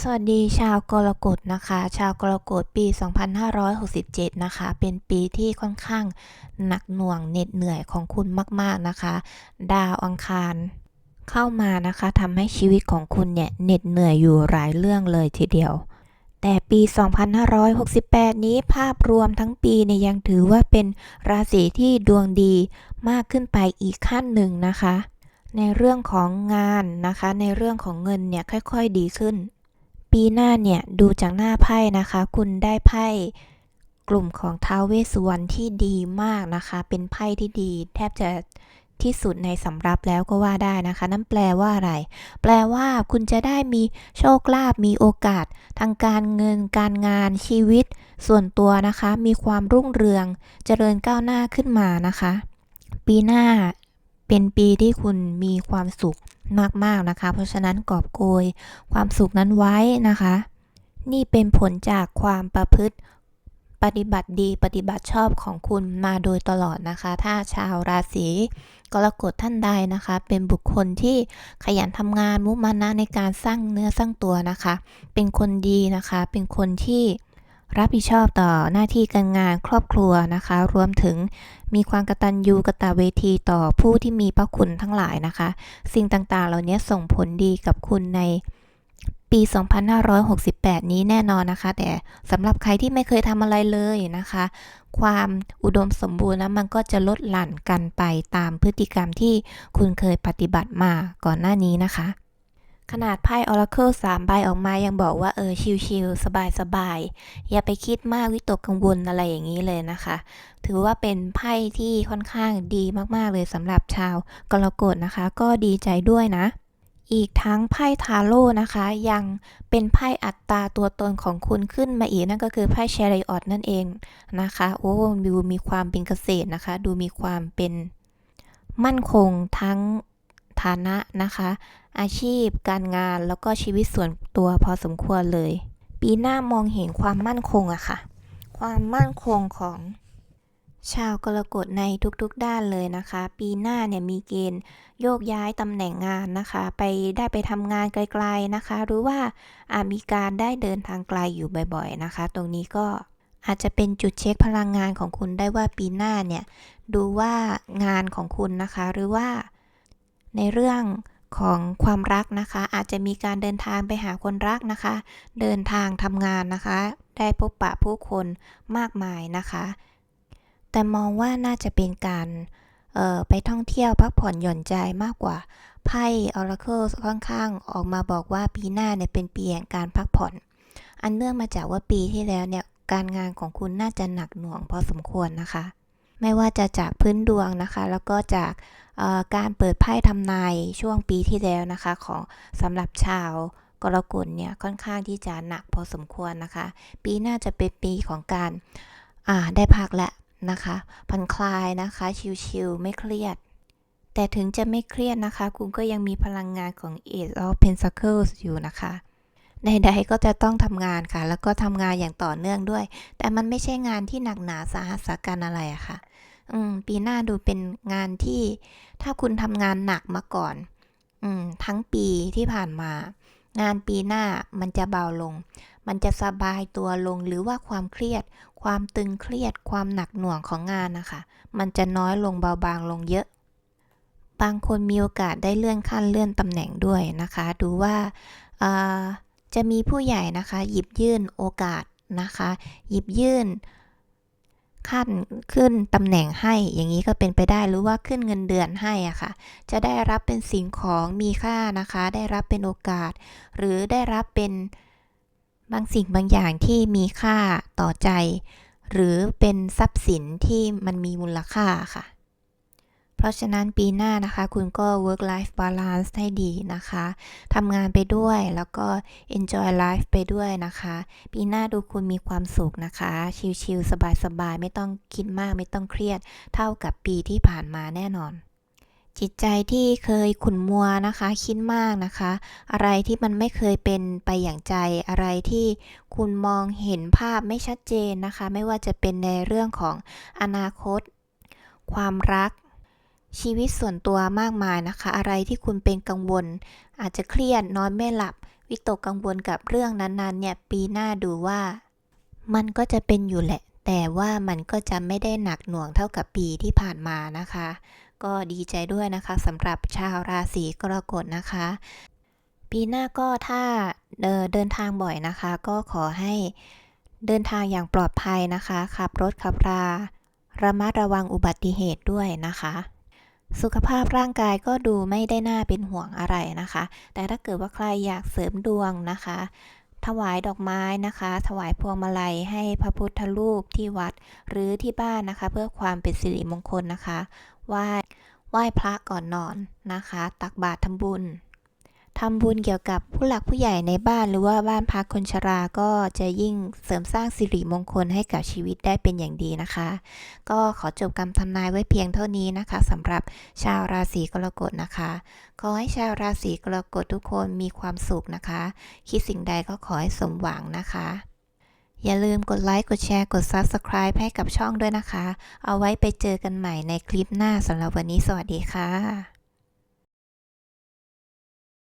สวัสดีชาวกรกฎนะคะ ชาวกรกฎปี 2567 นะคะ เป็นปีที่ค่อนข้างหนักหน่วงเหน็ดเหนื่อยของคุณมาก ๆนะคะ ดาวอังคารเข้ามานะคะทำให้ชีวิตของคุณเนี่ยเหน็ดเหนื่อยอยู่หลายเรื่องเลยทีเดียว แต่ปี 2568 นี้ภาพรวมทั้งปีเนี่ยยังถือว่าเป็นราศีที่ดวงดีมากขึ้นไปอีกขั้นหนึ่งนะคะ ในเรื่องของงานนะคะ ในเรื่องของเงินเนี่ยค่อย ๆ ดีขึ้น ปีหน้าเนี่ยดูจากหน้าไพ่นะคะ คุณได้ไพ่กลุ่มของท้าวเวสสุวรรณที่ดีมากนะคะ เป็นไพ่ที่ดี แทบจะที่สุดในสำรับแล้วก็ว่าได้นะคะ นั่นแปลว่าอะไร แปลว่าคุณจะได้มีโชคลาภมีโอกาส ทางการเงินการงานชีวิต ส่วนตัวนะคะ มีความรุ่งเรืองเจริญก้าวหน้าขึ้นมานะคะ ปีหน้าเป็นปีที่คุณมีความสุข มากๆนะคะ เพราะฉะนั้นกอบโกยความสุขนั้นไว้นะคะ นี่เป็นผลจากความประพฤติปฏิบัติดีปฏิบัติชอบของคุณมาโดยตลอดนะคะ ถ้าชาวราศีกรกฎท่านใดนะคะ เป็นบุคคลที่ขยันทำงานมุมานะในการสร้างเนื้อสร้างตัวนะคะ เป็นคนดีนะคะ เป็นคนที่ รับผิดชอบต่อหน้าที่การงานครอบครัวนะคะ รวมถึงมีความกตัญญูกตเวทีต่อผู้ที่มีพระคุณทั้งหลายนะคะ สิ่งต่างๆ เหล่านี้ส่งผลดีกับคุณในปี 2568 นี้แน่นอนนะคะ แต่สำหรับใครที่ไม่เคยทำอะไรเลยนะคะ ความอุดมสมบูรณ์นะมันก็จะลดหลั่นกันไปตามพฤติกรรมที่คุณเคยปฏิบัติมาก่อนหน้านี้นะคะ ขนาดไพ่ Oracle 3ใบออกมายังบอกว่าเออชิลๆสบายๆ อย่าไปคิดมากวิตกกังวลอะไรอย่างนี้เลยนะคะ ถือว่าเป็นไพ่ที่ค่อนข้างดีมากๆเลยสำหรับชาวกรกฎนะคะ ก็ดีใจด้วยนะ อีกทั้งไพ่ทาโร่นะคะ ยังเป็นไพ่อัตราตัวตนของคุณขึ้นมาอีกนั่นก็คือไพ่เชริออตนั่นเองนะคะโอ้ดูมีความเป็นเกษตรนะคะ ดูมีความเป็นมั่นคงทั้ง ฐานะนะคะ อาชีพ การงานแล้วก็ชีวิตส่วนตัวพอสมควรเลย ปีหน้ามองเห็นความมั่นคงอะค่ะ ความมั่นคงของชาวกรกฎในทุกๆด้านเลยนะคะ ปีหน้าเนี่ยมีเกณฑ์โยกย้ายตำแหน่งงานนะคะ ไปได้ไปทำงานไกลๆนะคะ หรือว่าอาจมีการได้เดินทางไกลอยู่บ่อยๆนะคะ ตรงนี้ก็อาจจะเป็นจุดเช็คพลังงานของคุณได้ว่าปีหน้าเนี่ย ดูว่างานของคุณนะคะ หรือว่า ในเรื่องของความรักนะคะ อาจจะมีการเดินทางไปหาคนรักนะคะ เดินทางทำงานนะคะ ได้พบปะผู้คนมากมายนะคะ แต่มองว่าน่าจะเป็นการเออไปท่องเที่ยวพักผ่อนหย่อนใจมากกว่าไพ่ Oracle ค่อนข้างออกมาบอกว่าปีหน้าเนี่ยเป็นปีแห่งการพักผ่อน อันเนื่องมาจากว่าปีที่แล้วเนี่ยการงานของคุณน่าจะหนักหน่วงพอสมควรนะคะ ไม่ว่าจะจากพื้นดวงนะคะ แล้วก็จากการเปิดไพ่ทำนายช่วงปีที่แล้วนะคะ ของสำหรับชาวกรกฎเนี่ยค่อนข้างที่จะหนักพอสมควรนะคะ ปีหน้าจะเป็นปีของการได้พักและนะคะผ่อนคลายนะคะชิลๆไม่เครียด แต่ถึงจะไม่เครียดนะคะ คุณก็ยังมีพลังงานของ Ace of Pentacles อยู่นะคะ ใดๆก็จะต้องทำงานค่ะ แล้วก็ทำงานอย่างต่อเนื่องด้วย แต่มันไม่ใช่งานที่หนักหนาสาหัสสากันอะไรอะค่ะ อืม ปีหน้าดูเป็นงานที่ถ้าคุณทำงานหนักมาก่อน อืม ทั้งปีที่ผ่านมา งานปีหน้ามันจะเบาลง มันจะสบายตัวลงหรือว่าความเครียด ความตึงเครียด ความหนักหน่วงของงานนะคะ มันจะน้อยลงเบาบางลงเยอะบางคนมีโอกาสได้เลื่อนขั้นเลื่อนตำแหน่งด้วยนะคะ ดูว่า จะมีผู้ใหญ่นะคะ หยิบยื่นโอกาสนะคะ หยิบยื่นขั้นขึ้นตำแหน่งให้อย่างนี้ก็เป็นไปได้หรือว่าขึ้นเงินเดือนให้อะค่ะ จะได้รับเป็นสิ่งของมีค่านะคะ ได้รับเป็นโอกาส หรือได้รับเป็นบางสิ่งบางอย่างที่มีค่าต่อใจ หรือเป็นทรัพย์สินที่มันมีมูลค่าค่ะ ราะฉะนั้นปีหน้านะคะ คุณก็ work life balance ให้ดีนะคะทำงานไปด้วยแล้วก็ enjoy life ไปด้วยนะคะ ปีหน้าดูคุณมีความสุขนะคะ ชิลๆสบายๆ ไม่ต้องคิดมากไม่ต้องเครียด เท่ากับปีที่ผ่านมาแน่นอนจิตใจที่เคยขุ่นมัวนะคะ คิดมากนะคะ อะไรที่มันไม่เคยเป็นไปอย่างใจ อะไรที่คุณมองเห็นภาพไม่ชัดเจนนะคะ ไม่ว่าจะเป็นในเรื่องของอนาคต ความรัก ชีวิตส่วนตัวมากมายนะคะ อะไรที่คุณเป็นกังวล อาจจะเครียดนอนไม่หลับ วิตกกังวลกับเรื่องนั้นๆ เนี่ย ปีหน้าดูว่า มันก็จะเป็นอยู่แหละ แต่ว่ามันก็จะไม่ได้หนักหน่วงเท่ากับปีที่ผ่านมานะคะ ก็ดีใจด้วยนะคะสำหรับชาวราศีกรกฎนะคะ ปีหน้าก็ถ้าเดินทางบ่อยนะคะ ก็ขอให้เดินทางอย่างปลอดภัยนะคะขับรถขับรา ระมัดระวังอุบัติเหตุด้วยนะคะ สุขภาพร่างกายก็ดูไม่ได้น่าเป็นห่วงอะไรนะคะ แต่ถ้าเกิดว่าใครอยากเสริมดวงนะคะ ถวายดอกไม้นะคะ ถวายพวงมาลัยให้พระพุทธรูปที่วัดหรือที่บ้านนะคะ เพื่อความเป็นสิริมงคลนะคะไหว้ไหว้พระก่อนนอนนะคะ ตักบาตรทำบุญ ทำบุญเกี่ยวกับผู้หลักผู้ใหญ่ในบ้านหรือว่าบ้านพักคนชราก็จะยิ่งเสริมสร้างสิริมงคลให้กับชีวิตได้เป็นอย่างดีนะคะ ก็ขอจบคำทำนายไว้เพียงเท่านี้นะคะสำหรับชาวราศีกรกฎนะคะ ขอให้ชาวราศีกรกฎทุกคนมีความสุขนะคะ คิดสิ่งใดก็ขอให้สมหวังนะคะ อย่าลืมกดไลค์กดแชร์กด Subscribe ให้กับช่องด้วยนะคะ เอาไว้ไปเจอกันใหม่ในคลิปหน้าสำหรับวันนี้สวัสดีค่ะ